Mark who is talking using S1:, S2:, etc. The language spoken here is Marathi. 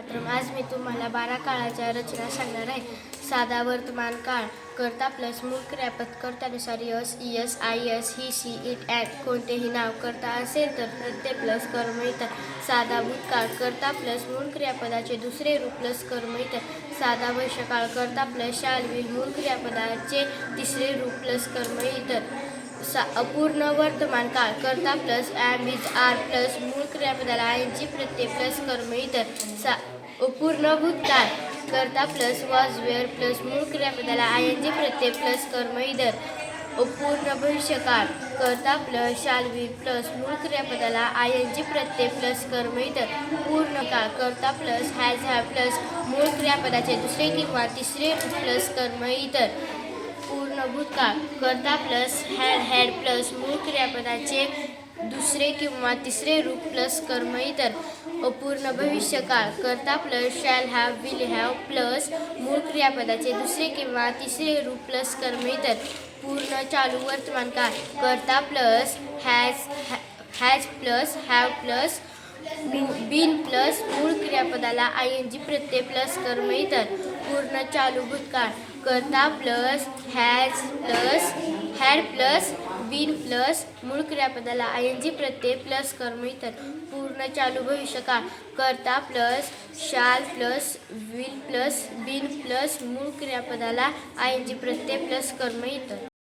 S1: मात्र आज मी तुम्हाला बारा काळाच्या रचना सांगणार आहे. साधा वर्तमान काळ. करता प्लस मूळ क्रियापद कर्त्यानुसार yes yes I S he she it at कोणतेही नाव करता असेल तर प्रत्यय प्लस कर्म इतर. साधा भूतकाळ. करता प्लस मूळ क्रियापदाचे दुसरे रूप प्लस कर्म इतर. साधा भविष्यकाळ करता प्लस शालवी मूळ क्रियापदाचे तिसरे रूप प्लस कर्म इतर. सा अपूर्ण वर्तमान काळ कर्ता प्लस ॲम आर प्लस मूळ क्रियापदाला I N G Pratyaya plus कर्म इतर सा अपूर्ण भूतकाळ कर्ता प्लस वॉज वेअर प्लस मूळ क्रियापदाला I N G Pratyaya plus कर्म इतर अपूर्ण भविष्यकाळ करता प्लस शालवी प्लस मूळ क्रियापदाला I N G Pratyaya plus कर्म इतर पूर्ण काळ करता प्लस हॅज हॅ प्लस मूळ क्रियापदाचे दुसरे किंवा तिसरे प्लस कर्म इतर पूर्ण भूतकाळ करता प्लस हॅड हॅड प्लस मूळ क्रियापदाचे दुसरे किंवा तिसरे रूप प्लस कर्म इतर अपूर्ण भविष्यकाळ करता plus shall have will have plus मूळ क्रियापदाचे दुसरे किंवा तिसरे रूप प्लस कर्म इतर पूर्ण चालू वर्तमान काळ कर्ता plus has has plus have plus been plus मूळ क्रियापदाला I N G Pratyaya plus कर्म इतर पूर्ण चालू भूतकाळ करता plus has plus had plus been plus मूळ क्रियापदाला I N G Pratyaya plus कर्म इतर पूर्ण चालू भविष्यकाळ करता plus shall plus will plus been plus मूळ क्रियापदाला I N G Pratyaya plus कर्म इतर